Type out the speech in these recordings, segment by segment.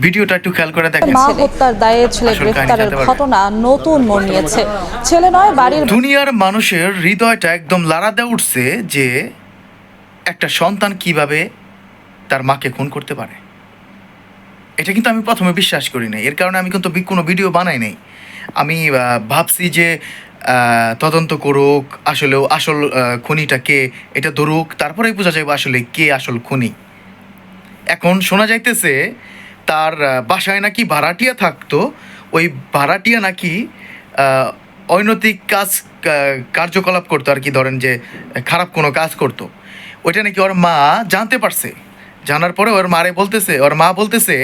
ভিডিওটা একটু খেয়াল করে দেখেন। মা হত্যার দায়ে ছেলে গ্রেফতারের ঘটনা নতুন মোড় নিয়েছে। ছেলে নয় বাড়ির দুনিয়ার মানুষের হৃদয়টা একদম লাড়া দিয়ে উঠছে যে একটা সন্তান কীভাবে তার মাকে খুন করতে পারে। এটা কিন্তু আমি প্রথমে বিশ্বাস করি নাই। এর কারণে আমি কিন্তু কোনো ভিডিও বানাই নাই। আমি ভাবছি যে আহ, তদন্ত করুক আসলেও আসল খুনিটা কে এটা ধরুক তারপরেই বোঝা যাবে আসলে কে আসল খুনি। এখন শোনা যাইতেছে তার বাসায় নাকি ভাড়াটিয়া থাকতো। ওই ভাড়াটিয়া নাকি অনৈতিক কাজ কার্যকলাপ করতো আর কি, ধরেন যে, খারাপ কোনো কাজ করতো। ওইটা নাকি ওর মা জানতে পারছে। জানার পরে ওর মারে বলতেছে, ওর মা বলতেছে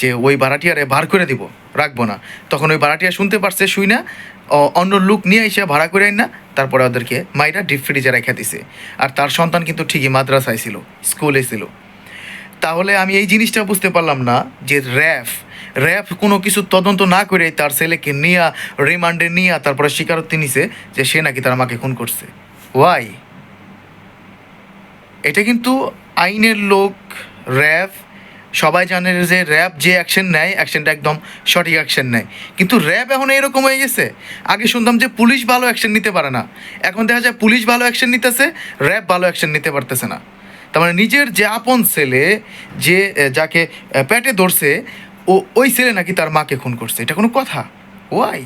যে, ওই ভাড়াটিয়ারে ভার করে দিব, রাখব না। তখন ওই ভাড়াটিয়া শুনতে পারছে, শুই না অন্য লুক নিয়ে এসে ভাড়া করে না, তারপরে ওদেরকে মাইরা ডিপ ফ্রিজে রেখে দিছে। আর তার সন্তান কিন্তু ঠিকই মাদ্রাসায় ছিল, স্কুলে ছিল। তাহলে আমি এই জিনিসটা বুঝতে পারলাম না যে র্যাফ র্যাফ কোনো কিছু তদন্ত না করে তার ছেলেকে নিয়ে, রিমান্ডে নিয়ে তারপরে স্বীকারোক্তি নিছে যে সে নাকি তার মাকে খুন করছে। ওয়াই এটা কিন্তু আইনের লোক র্যাব সবাই জানে যে র্যাব যে অ্যাকশন নেয় অ্যাকশনটা একদম সঠিক অ্যাকশন নেয়। কিন্তু র্যাব এখন এরকম হয়ে গেছে। আগে শুনতাম যে পুলিশ ভালো অ্যাকশন নিতে পারে না। এখন দেখা যায় পুলিশ ভালো অ্যাকশন নিতেছে র্যাব ভালো অ্যাকশন নিতে পারতেছে না। তার মানে নিজের যে আপন ছেলে, যে যাকে পেটে ধরছে, ও, ওই ছেলে নাকি তার মাকে খুন করছে। এটা কোনো কথা? ওয়াই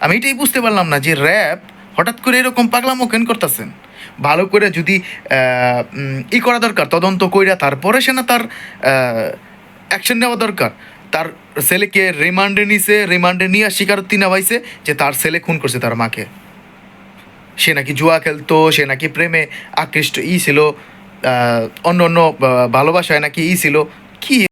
আমি এটাই বুঝতে পারলাম না যে র্যাব হঠাৎ করে এরকম পাগলামো কেন করতেছেন? ভালো করে যদি ই করা দরকার, তদন্ত কইরা তারপরে সে না তার অ্যাকশন নেওয়া দরকার। তার ছেলেকে রিমান্ডে নিছে রিমান্ডে নিয়ে স্বীকারোক্তি নেওয়াইছে যে তার ছেলে খুন করছে তার মাকে। সে নাকি জুয়া খেলতো, সে নাকি প্রেমে আকৃষ্ট, ই ছিল অন্য অন্য ভালোবাসায় নাকি ই ছিল? কি